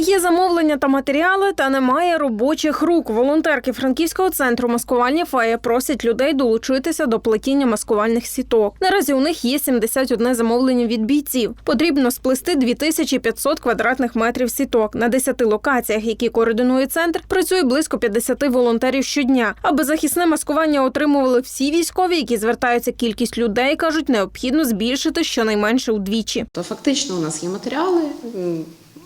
Є замовлення та матеріали, та немає робочих рук. Волонтерки Франківського центру маскувальні феї просять людей долучитися до плетіння маскувальних сіток. Наразі у них є 71 замовлення від бійців. Потрібно сплести 2500 квадратних метрів сіток. На 10 локаціях, які координує центр, працює близько 50 волонтерів щодня. Аби захисне маскування отримували всі військові, які звертаються кількість людей, кажуть, необхідно збільшити щонайменше удвічі. То фактично у нас є матеріали,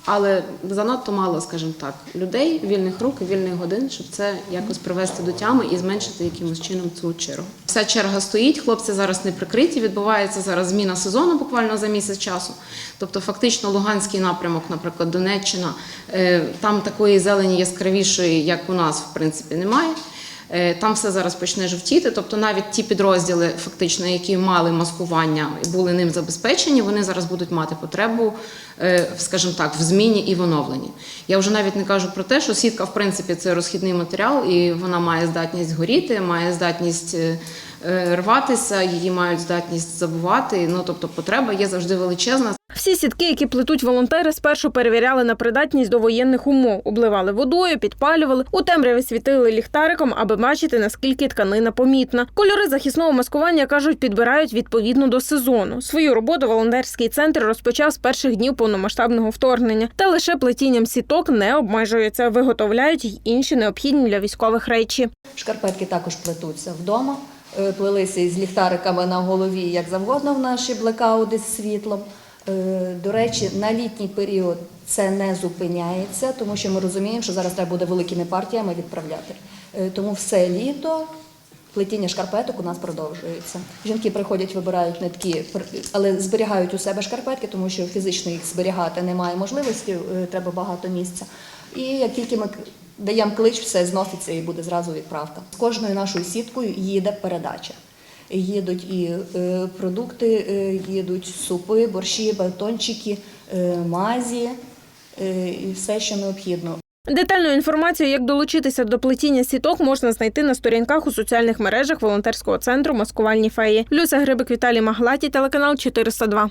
але занадто мало, скажімо так, людей, вільних рук вільних годин, щоб це якось привести до тями і зменшити якимось чином цю чергу. Вся черга стоїть, хлопці зараз не прикриті. Відбувається зараз зміна сезону буквально за місяць часу. Тобто, фактично, Луганський напрямок, наприклад, Донеччина, е, там такої зелені яскравішої, як у нас, в принципі, немає. Е, Там все зараз почне жовтіти. Тобто навіть ті підрозділи, фактично, які мали маскування і були ним забезпечені, вони зараз будуть мати потребу, е, скажімо так, в зміні і в оновленні. Я вже навіть не кажу про те, що сітка, в принципі, це розхідний матеріал, і вона має здатність горіти, має здатність. е, Рватися, її мають здатність забувати. Ну тобто, потреба є завжди величезна. Всі сітки, які плетуть волонтери, спершу перевіряли на придатність до воєнних умов, обливали водою, підпалювали, у темряві світили ліхтариком, аби бачити, наскільки тканина помітна. Кольори захисного маскування кажуть, підбирають відповідно до сезону. Свою роботу волонтерський центр розпочав з перших днів повномасштабного вторгнення, та лише плетінням сіток не обмежується, виготовляють й інші необхідні для військових речі. Шкарпетки також плетуться вдома, е, плелися із ліхтариками на голові, як завгодно в наші блекаути з світлом. Е, До речі, на літній період це не зупиняється, тому що ми розуміємо, що зараз треба буде великими партіями відправляти. Е, Тому все літо плетіння шкарпеток у нас продовжується. Жінки приходять, вибирають нитки, але зберігають у себе шкарпетки, тому що фізично їх зберігати немає можливості, е, треба багато місця. І як тільки ми даємо клич, все зноситься і буде зразу відправка. З кожною нашою сіткою їде передача. Їдуть і е, продукти, е, їдуть супи, борщі, батончики, е, мазі і все, що необхідно. Детальну інформацію, як долучитися до плетіння сіток, можна знайти на сторінках у соціальних мережах волонтерського центру Маскувальні феї. Люся Грибик, Віталій Маглаті, телеканал 402.